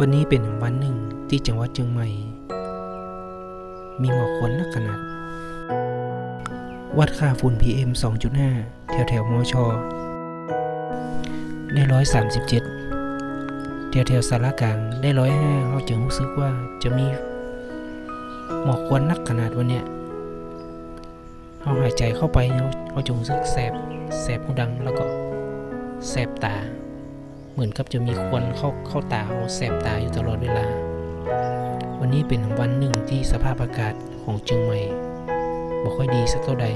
วันนี้เป็นวันหนึ่งที่จังหวัดเชียงใหม่ มีหมอกควันหนักขนาด วัดค่าฝุ่น PM 2.5 แถวแถวมอชอได้137แถวแถวสารกลางได้105เขาจึงรู้สึกว่าจะมีหมอกควันหนักขนาดวันเนี้ยเขาหายใจเข้าไปเขาเขาจะรู้สึกแสบแสบหูดังแล้วก็แสบตา เหมือนกับจะมีควันเข้าเข้าตาเราแสบตาอยู่ตลอดเวลา วันนี้เป็นวันหนึ่งที่สภาพอากาศของเชียงใหม่บ่ค่อยดีสักเท่าใด